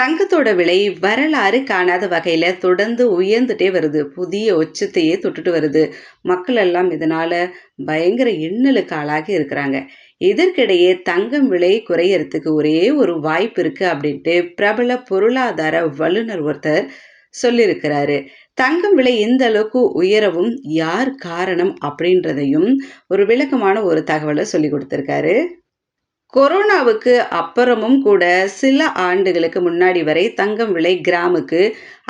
தங்கத்தோட விலை வரலாறு காணாத வகையில் தொடர்ந்து உயர்ந்துட்டே வருது. புதிய உச்சத்தையே தொட்டுட்டு வருது. மக்கள் எல்லாம் இதனால் பயங்கர இன்னலுக்கு ஆளாகி இருக்கிறாங்க. இதற்கிடையே தங்கம் விலை குறையறதுக்கு ஒரே ஒரு வாய்ப்பு இருக்குது அப்படின்ட்டு பிரபல பொருளாதார வல்லுநர் ஒருத்தர் சொல்லியிருக்கிறாரு. தங்கம் விலை இந்த அளவுக்கு உயரவும் யார் காரணம் அப்படின்றதையும் ஒரு விளக்கமான ஒரு தகவலை சொல்லிக் கொடுத்துருக்காரு கொரோனாவுக்கு அப்புறமும் கூட சில ஆண்டுகளுக்கு முன்னாடி வரை தங்கம் விலை கிராமுக்கு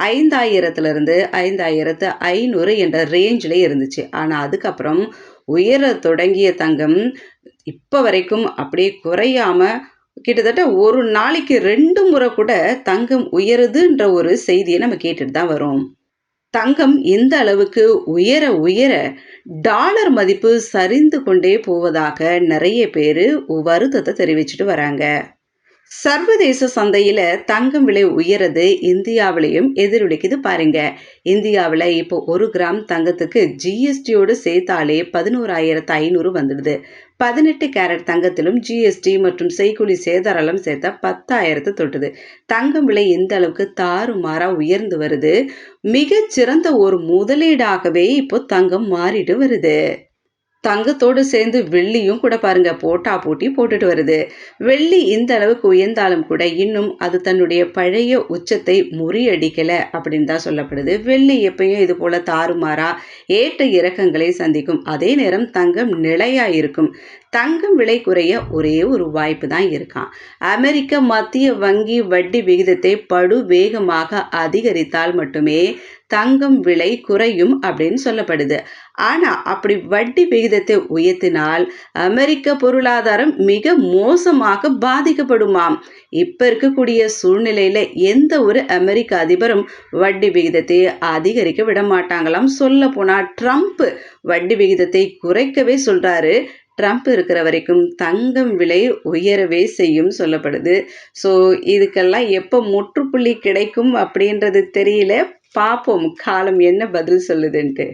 5000லிருந்து 5500 என்ற ரேஞ்சில் இருந்துச்சு. ஆனால் அதுக்கப்புறம் உயரத் தொடங்கிய தங்கம் இப்போ வரைக்கும் அப்படியே குறையாம கிட்டத்தட்ட ஒரு நாளைக்கு ரெண்டு முறை கூட தங்கம் உயருதுன்ற ஒரு செய்தியை நம்ம கேட்டுட்டு தான் வரோம். தங்கம் இந்த அளவுக்கு உயர உயர டாலர் மதிப்பு சரிந்து கொண்டே போவதாக நிறைய பேர் வருத்தத்தை தெரிவிச்சுட்டு வராங்க. சர்வதேச சந்தையில தங்கம் விலை உயர்றது இந்தியாவிலையும் எதிரொலிக்குது பாருங்க. இந்தியாவில் இப்போ ஒரு கிராம் தங்கத்துக்கு ஜிஎஸ்டியோடு சேர்த்தாலே 11,500 வந்துடுது. 18 கேரட் தங்கத்திலும் ஜிஎஸ்டி மற்றும் செய்கூலி சேதாரம் சேர்த்தா 10,000 தொட்டுது. தங்கம் விலை இந்த அளவுக்கு தாறுமாறாக உயர்ந்து வருது. மிகச் சிறந்த ஒரு முதலீடாகவே இப்போ தங்கம் மாறிட்டு வருது. தங்கத்தோடு சேர்ந்து வெள்ளியும் கூட பாருங்க போட்டா போட்டி போட்டுட்டு வருது. வெள்ளி இந்த அளவுக்கு உயர்ந்தாலும் கூட இன்னும் அது தன்னுடைய பழைய உச்சத்தை முறியடிக்கல அப்படின்னு தான் சொல்லப்படுது. வெள்ளி எப்பயும் இது போல தாறுமாறா ஏற்ற இறக்கங்களை சந்திக்கும். அதே நேரம் தங்கம் நிலையா இருக்கும். தங்கம் விலை குறைய ஒரே ஒரு வாய்ப்பு தான் இருக்கான் அமெரிக்க மத்திய வங்கி வட்டி விகிதத்தை படு வேகமாக அதிகரித்தால் மட்டுமே தங்கம் விலை குறையும் அப்படின்னு சொல்லப்படுது. ஆனால் அப்படி வட்டி விகிதத்தை உயர்த்தினால் அமெரிக்க பொருளாதாரம் மிக மோசமாக பாதிக்கப்படுமாம். இப்போ இருக்கக்கூடிய சூழ்நிலையில் எந்த ஒரு அமெரிக்க அதிபரும் வட்டி விகிதத்தை அதிகரிக்க விட மாட்டாங்களாம் சொல்ல போனால் ட்ரம்ப் வட்டி விகிதத்தை குறைக்கவே சொல்கிறாரு ட்ரம்ப் இருக்கிற வரைக்கும் தங்கம் விலை உயரவே செய்யும் சொல்லப்படுது. ஸோ இதுக்கெல்லாம் எப்போ முற்றுப்புள்ளி கிடைக்கும் அப்படின்றது தெரியல. பார்ப்போம் காலம் என்ன பதில் சொல்லுதுன்ட்டு.